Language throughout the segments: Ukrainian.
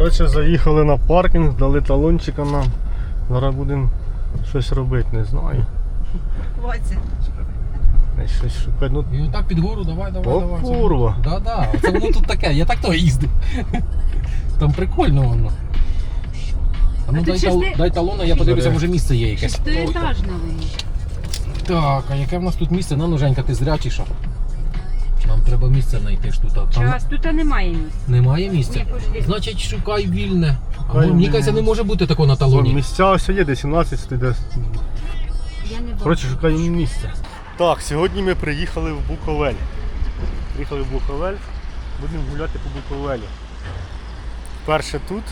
Коротше, заїхали на паркінг, дали талончика нам. Зараз будемо щось робити, не знаю. Вася. Щось шукати. Ну, І отак під гору, давай, давай, О, давай. це курва. воно. Да, да. Це воно тут таке, я так то їздив. Там прикольно воно. А ну А дай, тут тал, шести- дай талона, я подивлюся, може місце є якесь. Шестиэтажна ви. Так, а яке в нас тут місце? На ноженька, ти зря чи що? Нам треба місце знайти ж тут. а Там Час, тут немає місця. немає місця. Ні, пожди. Значить, шукай вільне. Або, Шукай мені вільне. кажеться, не може бути такого на Вон, талоні. місця ось є, де 17 стоїть. де- Я не бачу. Коротше, шукаємо місце. Так, сьогодні ми приїхали в Буковель. Приїхали в Буковель, будемо гуляти по Буковелі. Перше тут,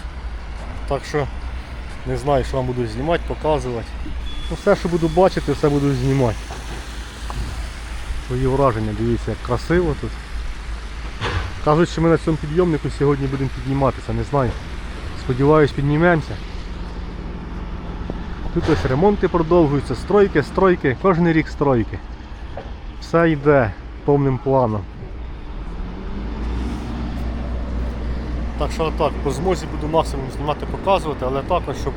так що не знаю, що вам буду знімати, показувати. Ну, все, що буду бачити, все буду знімати. Свої враження, дивіться, як красиво тут. Кажуть, що ми на цьому підйомнику сьогодні будемо підніматися, не знаю. Сподіваюсь, піднімемося. Тут ось ремонти продовжуються, стройки, стройки, кожен рік стройки. Все йде повним планом. Так що так, по змозі буду максимум знімати, показувати, але також, щоб,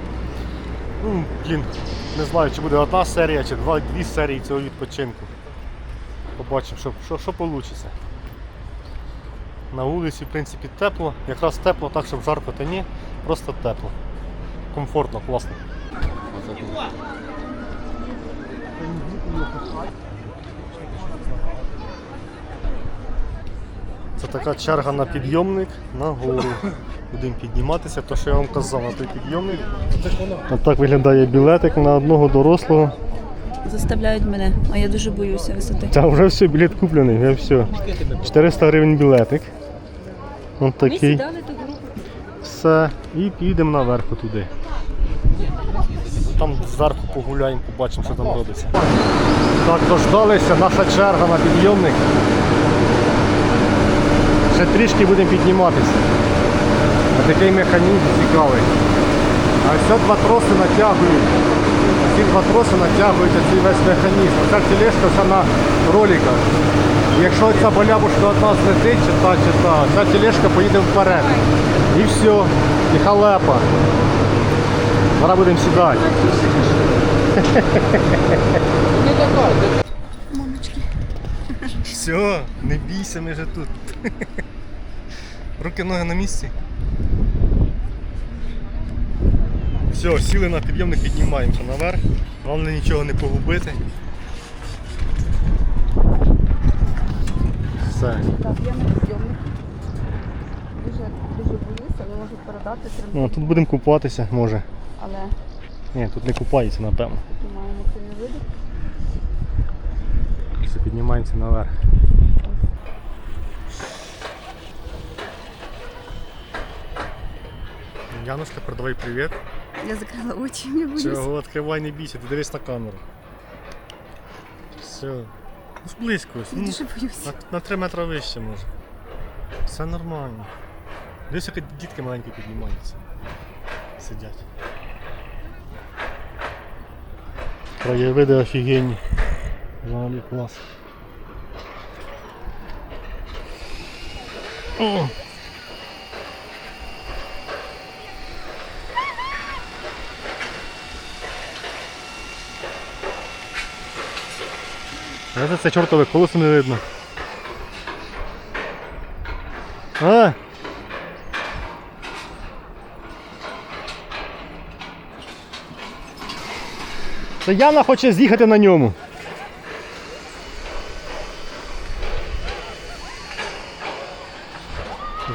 ну, блін, не знаю, чи буде одна серія, чи два, дві серії цього відпочинку. Побачимо, що, що, що вийде. На вулиці, в принципі, тепло. Якраз тепло, так, щоб жарко та ні, просто тепло. Комфортно, класно. Це така черга на підйомник на гору. Будемо підніматися, то що я вам казав на той підйомник. Отак виглядає білетик на одного дорослого. Заставляють мене, а я дуже боюся висоти. Та вже все, білет куплений, вже все. 400 гривень білетик. Ми такий. Все. І підемо наверх туди. Там зверху погуляємо, побачимо, що там робиться. Так, дождалися, наша черга на підйомник. Ще трішки будемо підніматися. А такий механізм цікавий. А ось два троси натягують. Ці два троси натягують цей весь механізм. Ця тележка вся на роликах. Якщо ця балябушка від нас летить, чи та, чи та, ця тележка поїде вперед. І все, і халепа. Зараз будемо сідати. Не лякай, де Все, не бійся, ми вже тут. Руки ноги на місці. Все, сіли на підйомник, піднімаємося наверх. Головне нічого не погубити. Все. Так, я на підйомник. Дуже, дуже боюся, але можу передати Ну, тут будемо купатися, може. але Ні, тут не купаються, напевно. маємо це види. Все, піднімаємося наверх. Янушка, передавай привіт. Я закрила очі, я боюся. Чого відкривай, не бійся, ти дивись на камеру. Все. Ну, близько. ось, Я Ну, дуже боюся. на, на 3 метри вище може. Все нормально. Дивись, як дітки маленькі піднімаються. Сидять. Краєвиди офігенні. Взагалі клас. О! Це, це чортове колесо не видно. А? Це Яна хоче з'їхати на ньому.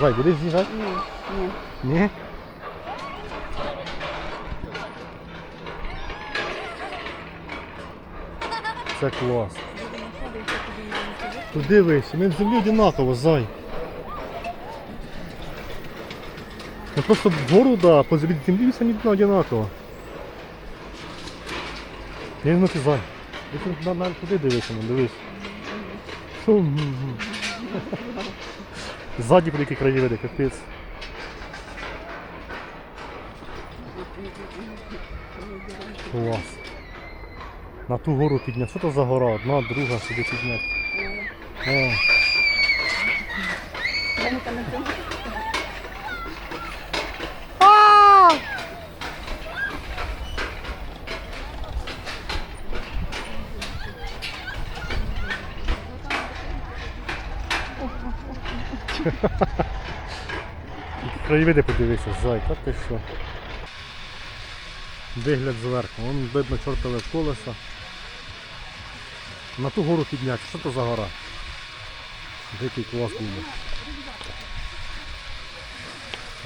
Зай, будеш з'їжджати? Ні, ні. Ні? Це клас. Туди вище, ми в землі одинаково, зай. Ну просто вгору, да, по землі землі самі одинаково. Не ну ти зай. Ти тут на, на, туди дивися, ну, дивись. Ззаді великі краєвиди, капець. Клас. На ту гору підняти. Що то за гора? Одна, друга сюди підняти. Краєвиди подивися, зайка ти що. Вигляд зверху, вон видно чортове колеса. На ту гору підняти, що то за гора? Дикий клас буде.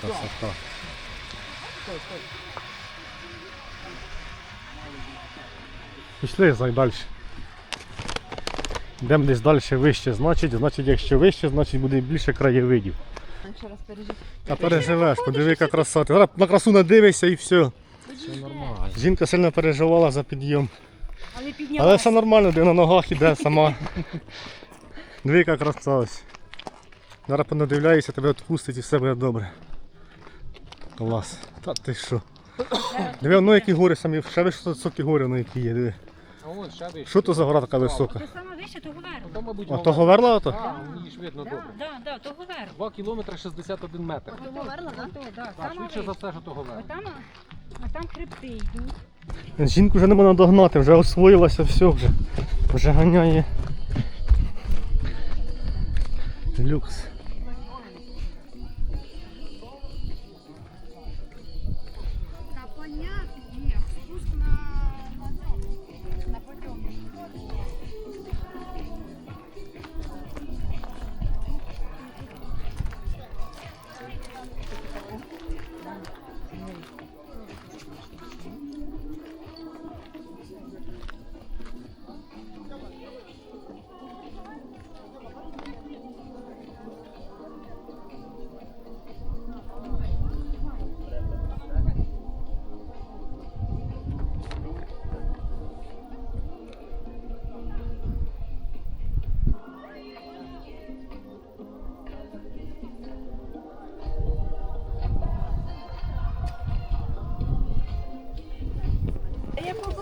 Красота. Пішли зай далі. Йдемо десь далі вище, значить, значить, якщо вище, значить буде більше краєвидів. Ще раз пережити. А переживеш, подиви, яка краса. Ти зараз на красу надивишся і все. Все нормально. Жінка сильно переживала за підйом. Але Але все нормально, де на ногах іде сама. Диви, яка краса. Зараз понадивляюся, тебе відпустить і все буде добре. Клас. Та ти що? Диви, ну які гори самі, ще високі гори, ну які є, диви. Що то за гора така висока? То саме вище, того мабуть, А то говерла ото? Так, її ж видно добре. Да, да, того верху. 2 кілометри 61 метр. Так? Ото, да, Так, саме швидше за все, що того. Отам, а там хребти йдуть. Жінку вже не можна догнати, вже освоїлася, все вже. Вже ганяє. Люкс.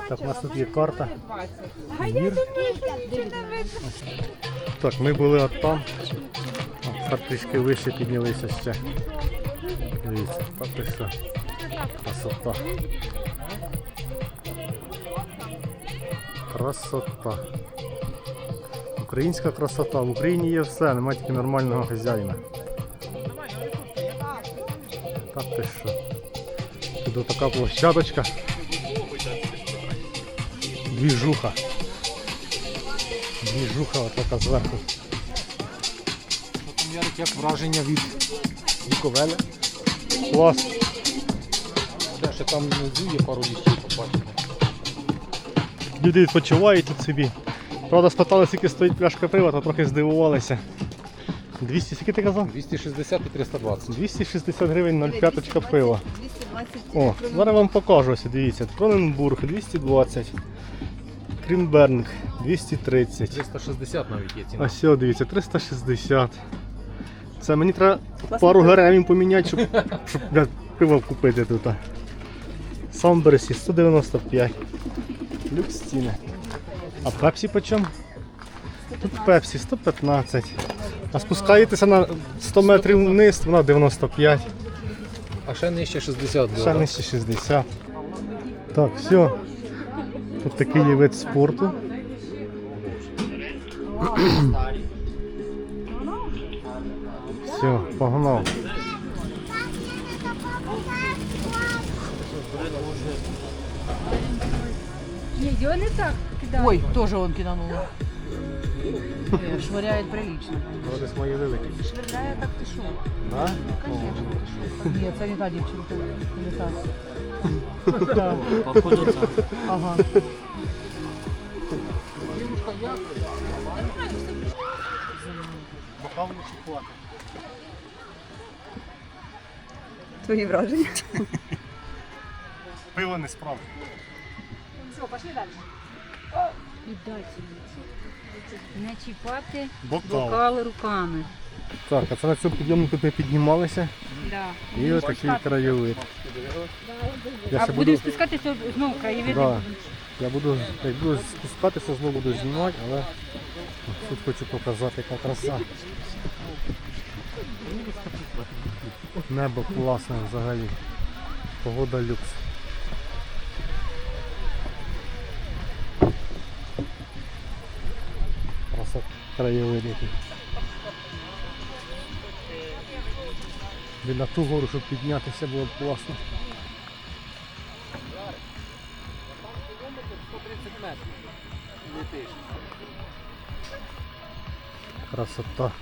Так, у нас тут є карта. було 20. Двір. Так, ми були от там. От, трішки вище піднялися ще. Дивіться, так і що. Красота. Красота. Українська красота. В Україні є все, немає тільки нормального хазяїна. Так ти що. Тут така площадочка. Двіжуха. Двіжуха отака зверху. Що там, Ярик, як враження від Віковеля? Клас. Де ще там внизу є пару ліщів побачимо. Люди відпочивають тут собі. Правда, спитали, скільки стоїть пляшка пива, то трохи здивувалися. 200, скільки ти казав? 260 і 320. 260 гривень 0,5 пива. 220 О, зараз вам покажу ось, дивіться. Кроненбург 220. Крімбернг 230. 360 навіть є ціна. А все, дивіться, 360. Це мені треба пару грамів поміняти, щоб, щоб бля, пиво купити тут. Самберсі 195. Люкс ціни. А пепсі по чому? Тут пепсі 115. А спускаєтеся на 100 метрів вниз, вона 95. А ще нижче 60 Ще було. нижче 60. Так, все. Тут такий є вид спорту. Все, погнав. Ні, його не так кидає. Ой, тоже он киданула. Э, Швыряет прилично. Десь мої великі. Швирляє так ти що? Да? Нет, це не та дівчинка. Не та. Ага. Твої враження. Пиво не справді. Віддати. Не чіпати бокали руками. Так, а це на цьому підйомнику ми піднімалися. Да. І ось такий краєвид. Я А ще буду, спускатися знову краєвиди. Да. я буду, як буду спускатися, знову буду знімати, але тут хочу показати, яка краса. Небо класне взагалі. Погода люкс. Краса краєвид який. І на ту гору, щоб піднятися, було б класно. Красота.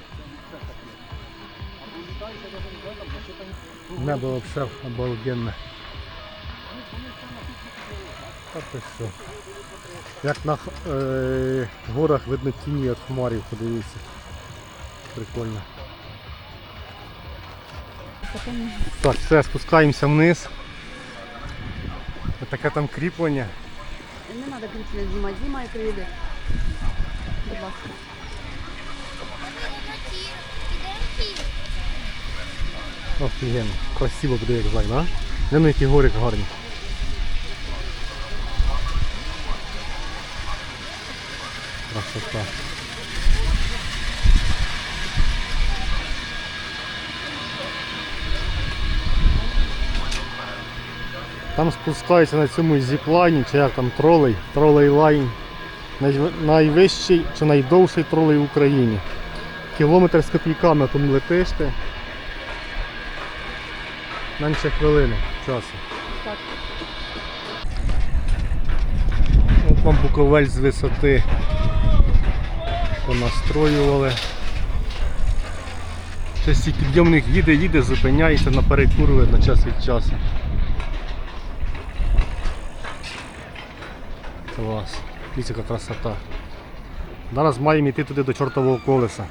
Небо вообще обалденне. Та ти що? Як на е, горах видно тіні від хмарів, подивіться. Прикольно. Так, все, спускаємося вниз. Таке там кріплення. Не треба Діма, Діма і прийде. Будь ласка. Офігенно. Красиво буде як зайна. Не ну які гори гарні. Красота. Там спускаються на цьому зіплайні, чи як там тролей, тролей лайн. Найвищий чи найдовший тролей в Україні. Кілометр з копійками там летиш ти. Менше хвилини часу. Так. От вам Буковель з висоти понастроювали. Щось і підйомник їде, їде, зупиняється на перекури на час від часу. Клас. Дивіться, яка красота. Зараз маємо йти туди до чортового колеса.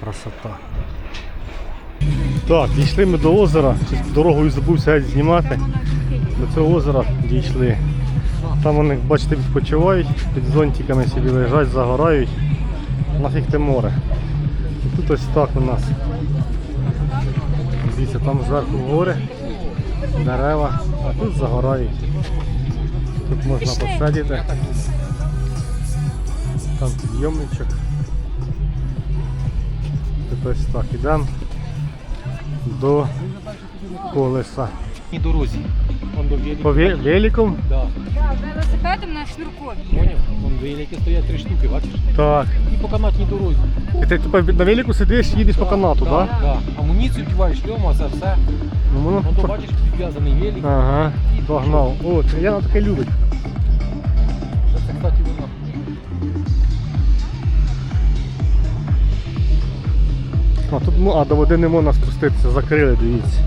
Красота. Так, дійшли ми до озера. Дорогою забувся знімати. Цього озера дійшли. Там вони, бачите, відпочивають, під зонтиками собі лежать, загорають. Нафіг те море. І тут ось так у нас. Дивіться, там зверху гори, дерева, а тут загорають. Тут можна посидіти. Там підйомничок. Тут ось так ідемо до колеса. І дорозі. Вон до великів. По ве- великом? Да. Велосипедом на шнуркові. Поняв? Вон велики стоять три штуки, бачиш? Так. І по канатній дорозі. І ти типу, на велику сидиш, їдеш по канату, да? так? Да. Амуніцію киваєш, шльома, це все. Ну, воно... Вон то бачиш, підв'язаний велик. Ага, погнав. О, це я на таке любить. Це, кстати, воно. А тут ну, а до води не можна спуститися, закрили, дивіться.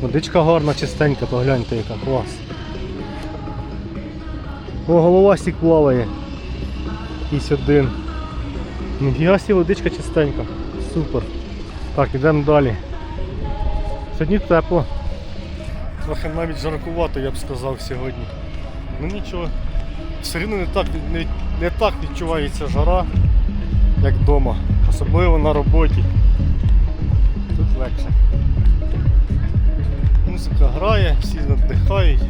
Водичка гарна, чистенька, погляньте яка, клас. О, головастик плаває. Якийсь один. Ніфіга сі водичка чистенька. Супер. Так, йдемо далі. Сьогодні тепло. Трохи навіть жаркувато, я б сказав, сьогодні. Ну нічого. Все рівно не так, не, не так відчувається жара, як вдома. Особливо на роботі. Тут легше. Музика грає, всі надихають.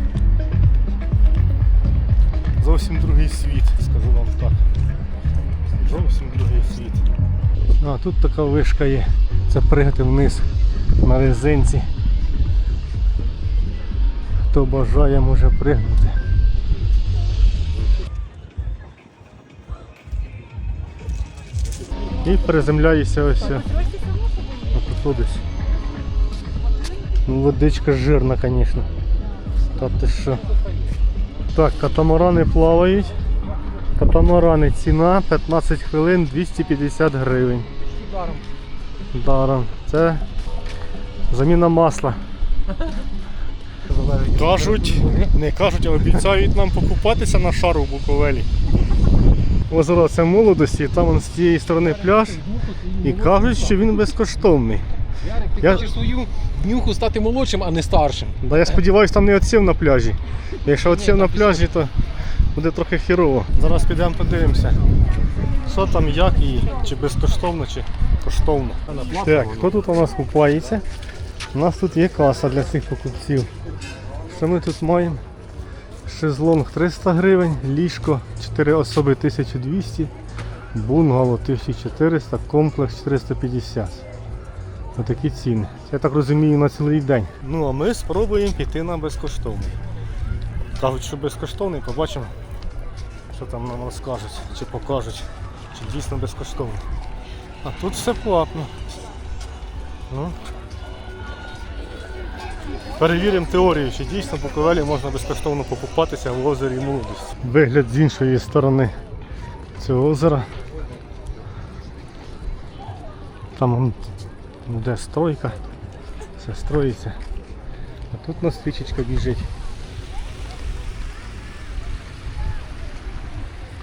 Зовсім другий світ, скажу вам так. Зовсім другий світ. А тут така вишка є. Це пригати вниз на резинці. Хто бажає, може пригнути. І приземляюся ось. Отут десь. Ну, водичка жирна, звісно. Та ти що. Так, катамарани плавають. Катамарани ціна 15 хвилин 250 гривень. Ударом. Даром. Це заміна масла. Кажуть, не кажуть, а обіцяють нам покупатися на шару в Буковелі. Озеро це молодості, там вон з цієї сторони пляж. І кажуть, що він безкоштовний. Ярик, ти Я- хочеш свою нюху стати молодшим, а не старшим. Да я сподіваюся, там не отсів на пляжі. Якщо отсів на пляжі, то буде трохи хірово. Зараз підемо подивимося. Що там, як і чи безкоштовно, чи коштовно. Так, хто тут у нас купається? У нас тут є каса для цих покупців. Що ми тут маємо? Шезлонг 300 гривень, ліжко 4 особи 1200, Бунгало 1400, комплекс 450. Отакі ціни. Я так розумію на цілий день. Ну а ми спробуємо піти на безкоштовний. Кажуть, що безкоштовний, побачимо, що там нам розкажуть, чи покажуть, чи дійсно безкоштовний. А тут все платно. Ну. Перевіримо теорію, чи дійсно по ковелі можна безкоштовно покупатися в озері молодості. Вигляд з іншої сторони цього озера. Там де стройка, все строїться. А тут у нас річечка біжить.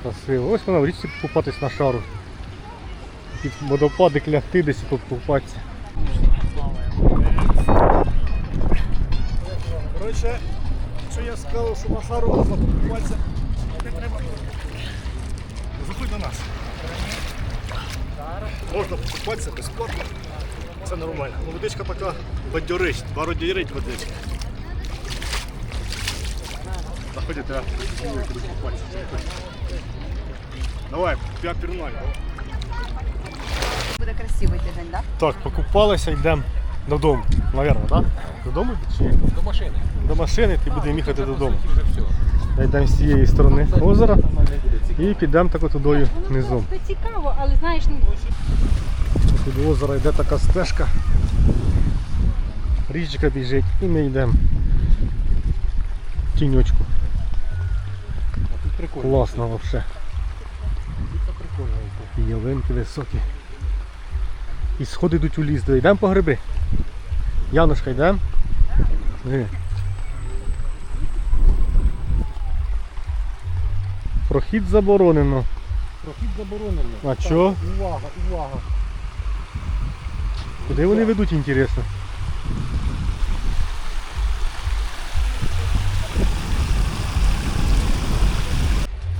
Красиво. Ось вона в річці покупатись на шару. Під водопадик лягти десь покупатися. Коротше, якщо я сказав, що на шару покупатися, не. Заходь до нас. Можна покупатися безплатно. Це нормально. Ну, Водичка така бадьорить, бародірить водичка. Заходите, я буду купатися. Давай, я пірнаю. Буде красивий тиждень, так? Так, покупалися, йдемо додому. Навірно, так? Додому чи? До машини. до машини і будемо їхати додому. Йдемо з цієї сторони озера і підемо так тудою низом. Це цікаво, але знаєш, ну Тут до озера йде така стежка. Річка біжить і ми йдемо. Тіньочку. Класно взагалі. І ялинки високі. І сходи йдуть у ліс. Йдемо по гриби. Янушка, йдемо. Прохід заборонено. Прохід заборонено. А Так, чо? Увага, увага. Куди вони ведуть, інтересно?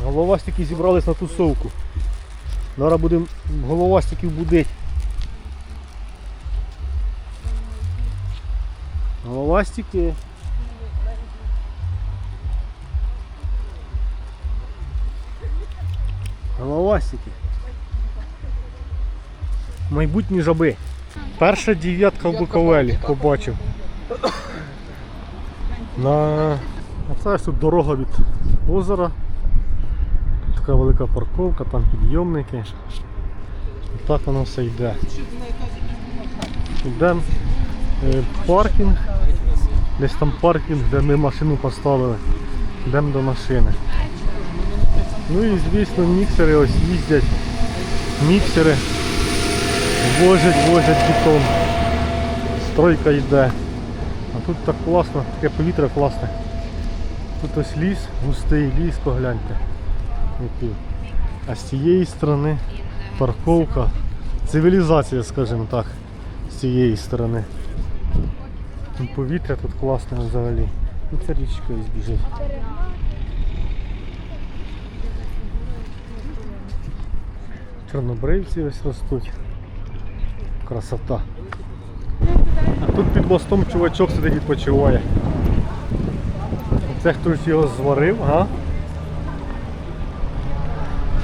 Головастики зібрались на тусовку. Зараз будемо головастиків будити. Головастики. Головастики. Майбутні жаби. Перша дев'ятка в Буковелі побачив. На... А це ось тут дорога від озера. Така велика парковка, там підйомники. І так воно все йде. Йдемо е, паркінг. Десь там паркінг, де ми машину поставили. Йдемо до машини. Ну і звісно міксери ось їздять. Міксери возять, возять бетон. Стройка йде. А тут так класно, таке повітря класне. Тут ось ліс, густий ліс, погляньте. Який. А з цієї сторони парковка. Цивілізація, скажімо так, з цієї сторони. Тут повітря тут класне взагалі. І ця річка ось біжить. Чорнобривці ось ростуть. Красота. А тут під мостом чувачок сидить відпочиває. Це хтось його зварив, га?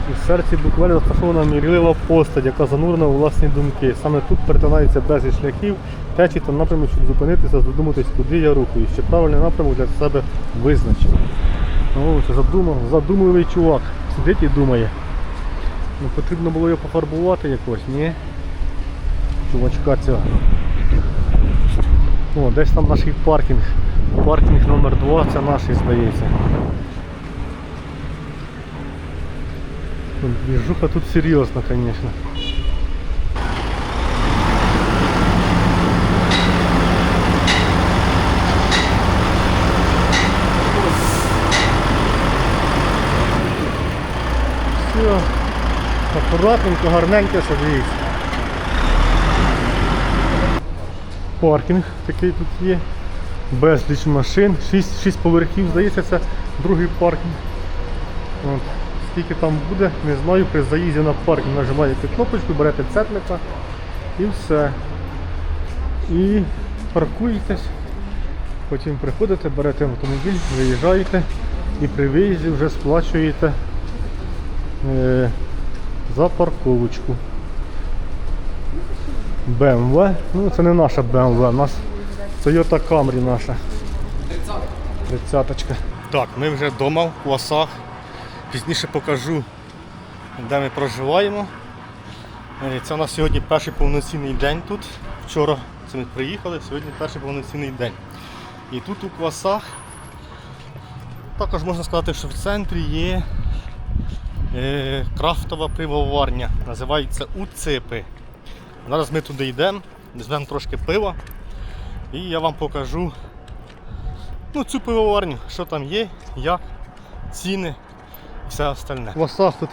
І в серці буквально розташована мірлива постать, яка занурена у власні думки. Саме тут перетинаються безліч шляхів, течі та напрямок, щоб зупинитися, задуматись, куди я рухаюсь, чи правильний напрямок для себе визначив. О, це задумав, задумливий чувак. Сидить і думає. Ну потрібно було його пофарбувати якось, ні? Чувачка цього. О, десь там наш паркінг. Паркінг номер 2 це наш, здається. Движуха тут серйозна, звісно. Все. Акуратненько, гарненько садиться. Паркінг такий тут є. Безліч машин. 6, 6 поверхів, здається, це другий паркінг. От. Скільки там буде, не знаю, при заїзді на паркінг нажимаєте кнопочку, берете цетлика і все. І паркуєтесь. Потім приходите, берете автомобіль, виїжджаєте і при виїзді вже сплачуєте е, за парковочку. BMW. Ну це не наша BMW, у нас Toyota Camry наша. Тридцяточка. Так, ми вже вдома в класах. Пізніше покажу, де ми проживаємо. Е, Це у нас сьогодні перший повноцінний день тут. Вчора це ми приїхали, сьогодні перший повноцінний день. І тут у класах також можна сказати, що в центрі є е, крафтова пивоварня. Називається Уципи. Зараз ми туди йдемо, візьмемо трошки пива і я вам покажу ну, цю пивоварню, що там є, як, ціни і все остальне. В Лосах тут,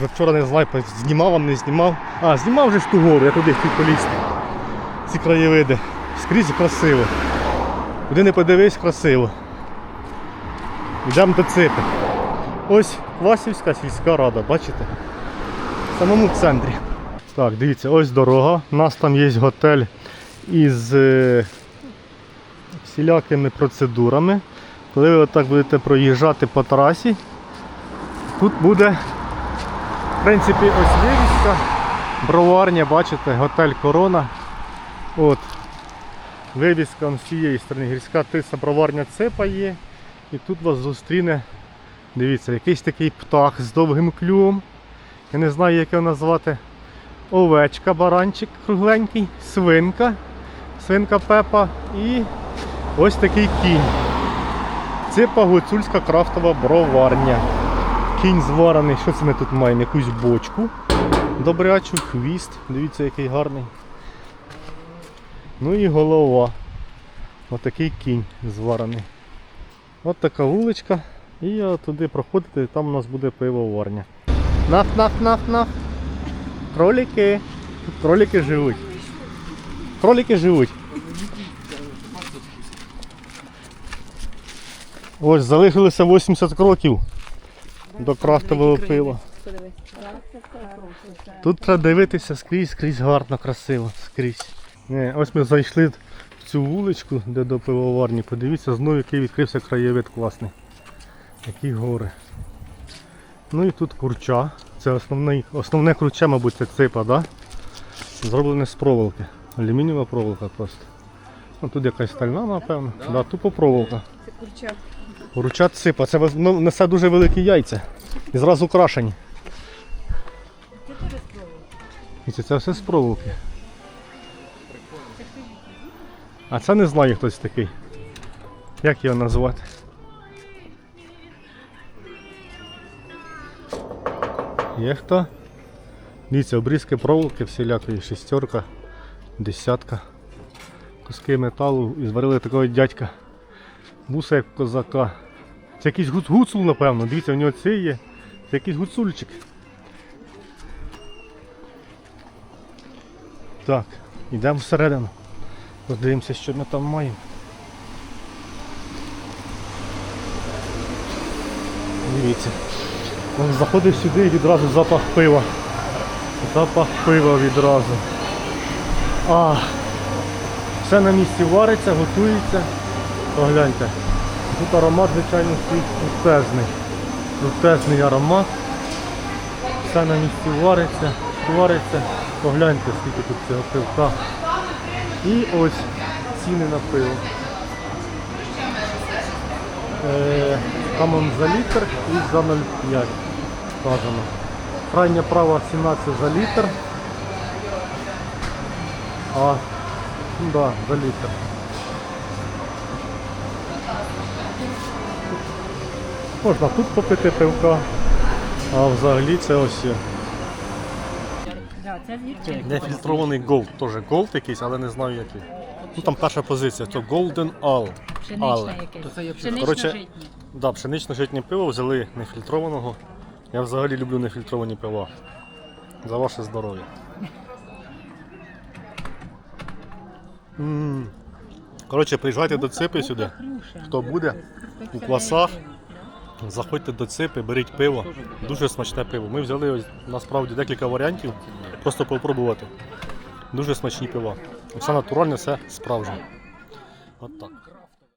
я вчора не знаю, знімав вам, не знімав. А, знімав вже ж ту гору, я туди хотів полізти. Ці краєвиди. Скрізь красиво. Куди не подивись, красиво. Йдемо до ципи. Ось Васівська сільська рада, бачите? В самому центрі. Так, дивіться, ось дорога. У нас там є готель із е, всілякими процедурами. Коли ви отак будете проїжджати по трасі, тут буде, в принципі, ось вивіска, броварня, бачите, готель Корона. От. Вивіска з цієї сторони, гірська тиса, броварня цепа є. І тут вас зустріне, дивіться, якийсь такий птах з довгим клювом. Я не знаю, як його назвати. Овечка, баранчик кругленький, свинка, свинка Пепа і ось такий кінь. Ципа гуцульська крафтова броварня. Кінь зварений, що це ми тут маємо? Якусь бочку. Добрячу, хвіст, дивіться, який гарний. Ну і голова. Отакий кінь зварений. От така вуличка. І туди проходите, і там у нас буде пивоварня. Наф, наф, наф, наф. Кролики. Кролики живуть. Кролики живуть. Ось залишилося 80 кроків до крафтового пива. Тут треба дивитися скрізь, скрізь гарно, красиво, скрізь. Не, ось ми зайшли в цю вуличку, де до пивоварні. Подивіться, знову який відкрився краєвид класний. Які гори. Ну і тут курча. Це основний, основне курча, мабуть, це ципа, да? Зроблене з проволоки. Алюмінієва проволока просто. Ну, тут якась стальна, напевно. Да. тупо проволока. Це курчак. Курча ципа, це ну, несе дуже великі яйця. І зразу крашені. І це, це все з проволоки. А це не знаю хтось такий. Як його назвати? Є? Дивіться, обрізки проволоки всілякої, шістерка, десятка. Куски металу і зварили такого дядька. Буса як козака. Це якийсь гуц- гуцул, напевно. Дивіться, у нього це є. Це якийсь гуцульчик. Так, йдемо всередину. Подивимося, що ми там маємо. Дивіться. Заходиш сюди і відразу запах пива. Запах пива відразу. А, все на місці вариться, готується. Погляньте. Тут аромат, звичайно, стоїть крутезний. Крутезний аромат. Все на місці вариться, вариться. Погляньте, скільки тут цього пивка. І ось ціни на пиво. Е, Камон за літр і за 0,5 вказано. Крайня права 17 за літр. А, ну да, за літр. Можна тут попити пивка, а взагалі це ось? Нефільтрований голд, теж голд якийсь, але не знаю який. Ну там перша позиція, то Golden All. Але. Пшеничне якесь. це є Коротше. Да, пшенично-житнє пиво взяли нефільтрованого. Я взагалі люблю нефільтровані пива. За ваше здоров'я. М. Коротше, приїжджайте до ципи сюди. Хто буде у квасах, заходьте до ципи, беріть пиво. Дуже смачне пиво. Ми взяли ось, насправді декілька варіантів, просто попробувати. Дуже смачні пива. Все натуральне, все справжнє. От так.